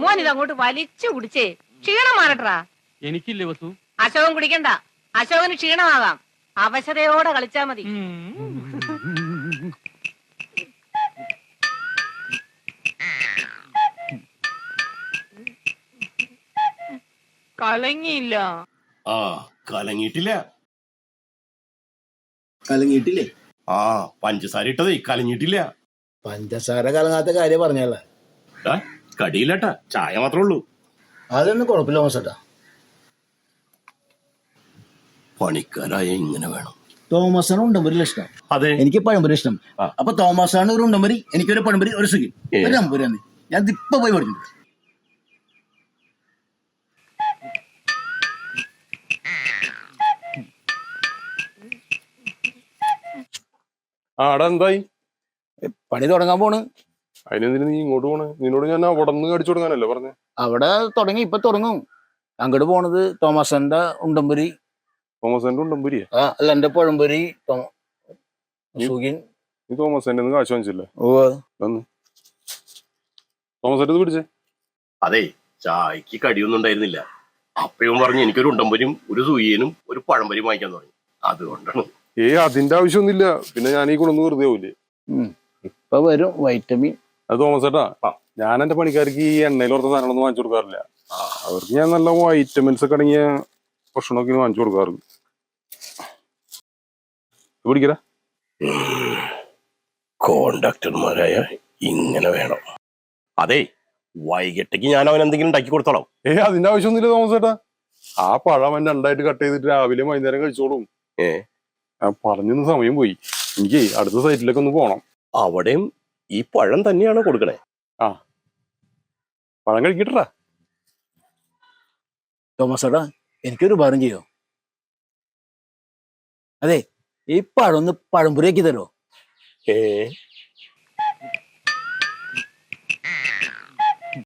മോൻ ഇത് അങ്ങോട്ട് വലിച്ചു കുടിച്ചേ. ക്ഷീണം മാറട്ടാ എനിക്കില്ലേ വസു? അശോകൻ കുടിക്കണ്ട. അശോകന് ക്ഷീണമാകാം അവശതയോടെ കളിച്ചാ മതി. കലങ്ങിയില്ല. ആ കലങ്ങിയിട്ടില്ല. കലങ്ങിയിട്ടില്ലേ? ആ പഞ്ചസാര ഇട്ടതേ കലങ്ങിയിട്ടില്ല. പഞ്ചസാര കലങ്ങാത്ത കാര്യം പറഞ്ഞല്ല? കടിയില്ലട്ടാ. ചായ മാത്രമേ ഉള്ളൂ. അതൊന്നും കുഴപ്പമില്ല മോസട്ടാ പണിക്കാരായ ഇങ്ങനെ വേണം. തോമസാണ് ഉണ്ടമ്പരി ഇഷ്ടം. അതെ. എനിക്ക് പഴംപൊരി ഇഷ്ടം. അപ്പൊ തോമസാണ് ഒരു ഉണ്ടമ്പരി എനിക്കൊരു പഴംപൊരി ഒരു സുഖി. ഒരു അമ്പൂരി തന്നെ. ഞാൻ ഇപ്പൊ പോയി പഠിക്കുന്നു ആടാ എന്തായി? പണി തുടങ്ങാൻ പോണ്. അതിനെന്തിനു നീ ഇങ്ങോട്ട് പോണേ? നിന്നോട് ഞാൻ അവിടെ നിന്ന് അടിച്ചു കൊടുക്കാനല്ലേ പറഞ്ഞേ? അവിടെ തുടങ്ങി ഇപ്പൊ തുടങ്ങും. അങ്ങോട്ട് പോണത് തോമസന്റെ ഉണ്ടമ്പുരി. തോമസന്റെ ഉണ്ടമ്പുരി ആ അല്ല എന്റെ പുഴമ്പുരി സുഖിൻ നീ തോമസന്റെ നിന്ന് കാശ് വാങ്ങിച്ചില്ലേ? ഓ. തോമസന്റെ പിടിച്ചേ. അതെ ചായക്ക് കടിയൊന്നും ഉണ്ടായിരുന്നില്ല. അപ്പയും പറഞ്ഞു എനിക്കൊരു ഉണ്ടമ്പരും ഒരു സൂര്യനും ഒരു പഴംപരിയും വാങ്ങിക്കാൻ തുടങ്ങി അതുകൊണ്ടാണ്. ഏ അതിന്റെ ആവശ്യമൊന്നുമില്ല. പിന്നെ ഞാൻ ഈ കൊണ്ടൊന്ന് വെറുതെ പോവില്ലേ ഇപ്പൊ വരും വൈറ്റമിൻ. അത് തോമസേട്ടാ ചേട്ടാ ഞാൻ എന്റെ പണിക്കാർക്ക് ഈ എണ്ണയിൽ ഓർത്ത സാധനങ്ങളൊന്നും വാങ്ങിച്ചു കൊടുക്കാറില്ല. അവർക്ക് ഞാൻ നല്ല വൈറ്റമിൻസ് ഒക്കെ അടങ്ങിയ ഭക്ഷണമൊക്കെ വാങ്ങിച്ചു കൊടുക്കാറുണ്ട്. പിടിക്കടാ. കോണ്ടാക്ടർമാരായ ഇങ്ങനെ വേണം. അതെ വൈകിട്ടേക്ക് ഞാൻ അവൻ എന്തെങ്കിലും ഉണ്ടാക്കി കൊടുത്തോളാം. ഏ അതിന്റെ ആവശ്യമൊന്നുമില്ല തോമസേട്ടാ ആ പഴം അവൻ രണ്ടായിട്ട് കട്ട് ചെയ്തിട്ട് രാവിലെ വൈകുന്നേരം കഴിച്ചോളും. ഏ? ഞാൻ പറഞ്ഞൊന്ന് സമയം പോയി. എനിക്ക് അടുത്ത സൈറ്റിലേക്ക് ഒന്ന് പോണം. അവിടെയും ഈ പഴം തന്നെയാണ് കൊടുക്കണേ. ആ. പഴം കഴിക്കട്ടാ തോമസേട്ടാ എനിക്കൊരു ഉപകാരം ചെയ്യോ? അതെ ഈ പഴം ഒന്ന് പഴംപുരിയാക്കി തരോ ഏ?